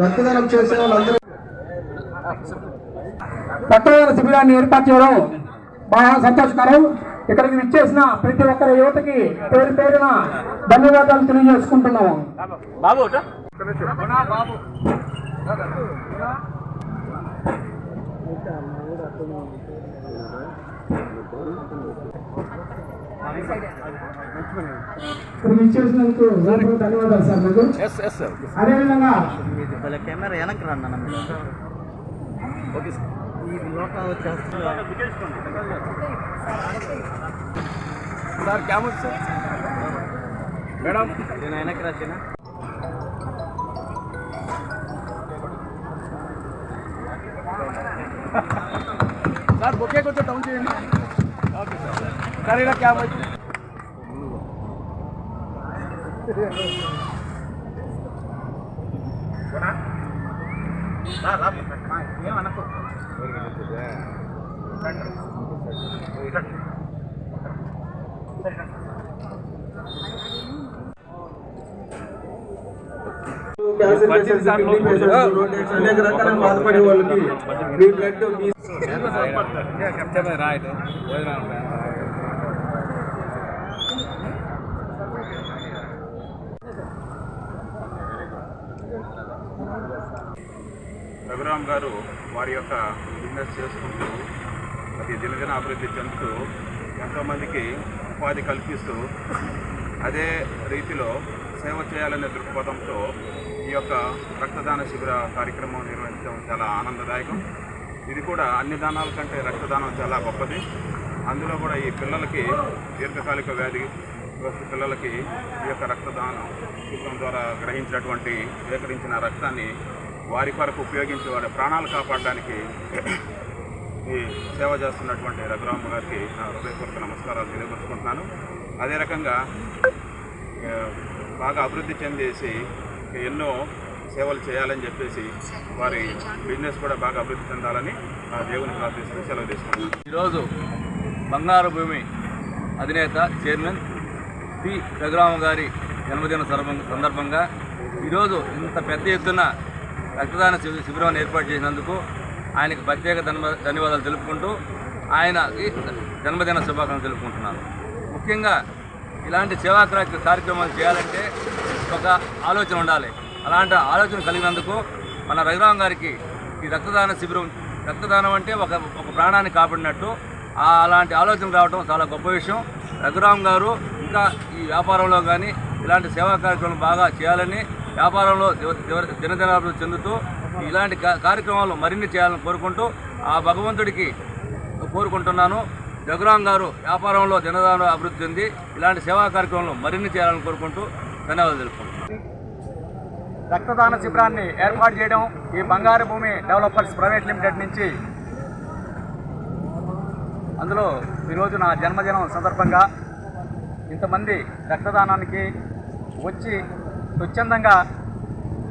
రక్తదానం చేసే వాళ్ళందరూ రక్తదాన శిబిరాన్ని ఏర్పాటు చేయడం బాగా సంతోషకరం. ఇక్కడికి విచ్చేసిన ప్రతి ఒక్కరి యువతకి పేరు పేరున ధన్యవాదాలు తెలియజేసుకుంటున్నాము ఇక్కడికి విచ్చేసినందుకు హృదయపూర్వక ధన్యవాదాలు సార్ మీకు. అదేవిధంగా కెమెరా వెనక్కి రండి ఓకే సార్ ఈ లోపల వచ్చేస్తున్నా సార్ క్యామ్ సార్ మేడం నేను వెనక్కి రాసేనా సార్ బొకే కొంచెం డౌన్ చేయండి. ఓకే సార్ సార్ ఇలా క్యామ్ వచ్చి cancer patients kidney patients road accidents అనేక రకాల బాధపడే వాళ్ళకి మీ బ్లడ్ మీ రఘురామ్ గారు వారి యొక్క బిజినెస్ చేసుకుంటూ అది దినదిన అభివృద్ధి చెందుతూ ఎంతోమందికి ఉపాధి కల్పిస్తూ అదే రీతిలో సేవ చేయాలనే దృక్పథంతో ఈ యొక్క రక్తదాన శిబిర కార్యక్రమం నిర్వహించడం చాలా ఆనందదాయకం. ఇది కూడా అన్ని దానాల కంటే రక్తదానం చాలా గొప్పది. అందులో కూడా ఈ పిల్లలకి దీర్ఘకాలిక వ్యాధి పిల్లలకి ఈ యొక్క రక్తదానం సూత్రం ద్వారా గ్రహించినటువంటి సేకరించిన రక్తాన్ని వారి కొరకు ఉపయోగించి వారి ప్రాణాలు కాపాడడానికి ఈ సేవ చేస్తున్నటువంటి రఘురామ గారికి నా హృదయపూర్వక నమస్కారాలు తెలియపరుచుకుంటున్నాను. అదే రకంగా బాగా అభివృద్ధి చెందేసి ఎన్నో సేవలు చేయాలని చెప్పేసి వారి బిజినెస్ కూడా బాగా అభివృద్ధి చెందాలని ఆ దేవుని ప్రార్థిస్తూ సెలవు తీసుకుంటున్నాను. ఈరోజు బంగారు భూమి అధినేత చైర్మన్ పి. రఘురామ గారి జన్మదిన సందర్భంగా ఈరోజు ఇంత పెద్ద ఎత్తున రక్తదాన శిబిరాన్ని ఏర్పాటు చేసినందుకు ఆయనకు ప్రత్యేక ధన్యవాదాలు తెలుపుకుంటూ ఆయనకి జన్మదిన శుభాకాంక్షలు తెలుపుకుంటున్నాను. ముఖ్యంగా ఇలాంటి సేవాక్రాంతి కార్యక్రమాలు చేయాలంటే ఒక ఆలోచన ఉండాలి. అలాంటి ఆలోచన కలిగినందుకు మన రఘురామ గారికి ఈ రక్తదాన శిబిరం రక్తదానం అంటే ఒక ఒక ప్రాణాన్ని కాపాడినట్టు అలాంటి ఆలోచన రావడం చాలా గొప్ప విషయం. రఘురామ్ గారు ఇంకా ఈ వ్యాపారంలో కానీ ఇలాంటి సేవా కార్యక్రమాలు బాగా చేయాలని వ్యాపారంలో దినదినాభివృద్ధి చెందుతూ ఇలాంటి కార్యక్రమాలు మరిన్ని చేయాలని కోరుకుంటూ ఆ భగవంతుడికి కోరుకుంటున్నాను. జగరాం గారు వ్యాపారంలో దినదాన అభివృద్ధి చెంది ఇలాంటి సేవా కార్యక్రమాలు మరిన్ని చేయాలని కోరుకుంటూ ధన్యవాదాలు తెలుపుకుంటున్నాను. రక్తదాన శిబిరాన్ని ఏర్పాటు చేయడం ఈ బంగారు భూమి డెవలపర్స్ ప్రైవేట్ లిమిటెడ్ నుంచి అందులో ఈరోజు నా జన్మదినం సందర్భంగా ఇంతమంది రక్తదానానికి వచ్చి స్వచ్ఛందంగా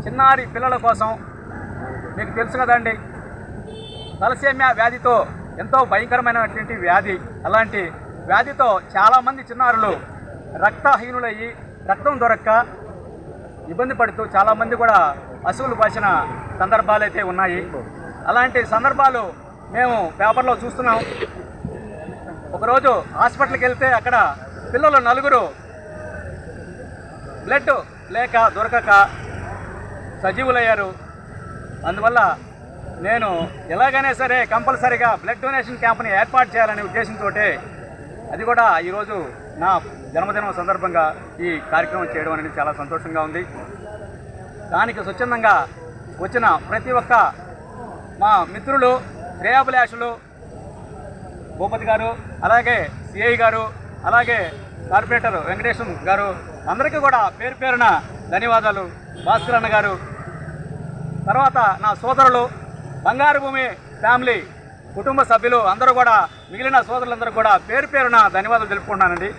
చిన్నారి పిల్లల కోసం మీకు తెలుసు కదండి తలసేమియా వ్యాధితో ఎంతో భయంకరమైనటువంటి వ్యాధి. అలాంటి వ్యాధితో చాలామంది చిన్నారులు రక్తహీనులయ్యి రక్తం దొరక్క ఇబ్బంది పడుతూ చాలామంది కూడా అసువులు పాసిన సందర్భాలు అయితే ఉన్నాయి. అలాంటి సందర్భాలు మేము పేపర్లో చూస్తున్నాం. ఒకరోజు హాస్పిటల్కి వెళ్తే అక్కడ పిల్లలు నలుగురు. బ్లడ్ లేక దొరకక సజీవులయ్యారు. అందువల్ల నేను ఎలాగైనా సరే కంపల్సరీగా బ్లడ్ డొనేషన్ క్యాంప్ని ఏర్పాటు చేయాలనే ఉద్దేశంతో అది కూడా ఈరోజు నా జన్మదినం సందర్భంగా ఈ కార్యక్రమం చేయడం అనేది చాలా సంతోషంగా ఉంది. దానికి స్వచ్ఛందంగా వచ్చిన ప్రతి ఒక్క మా మిత్రులు శ్రేయాభిలాషులు భూపతి గారు అలాగే సిఐ గారు అలాగే కార్పొరేటర్ వెంకటేశం గారు అందరికీ కూడా పేరు పేరున ధన్యవాదాలు. భాస్కర్ అన్న గారు తర్వాత నా సోదరులు బంగారు భూమి ఫ్యామిలీ కుటుంబ సభ్యులు అందరూ కూడా మిగిలిన సోదరులందరూ కూడా పేరు పేరున ధన్యవాదాలు తెలుపుకుంటున్నానండి.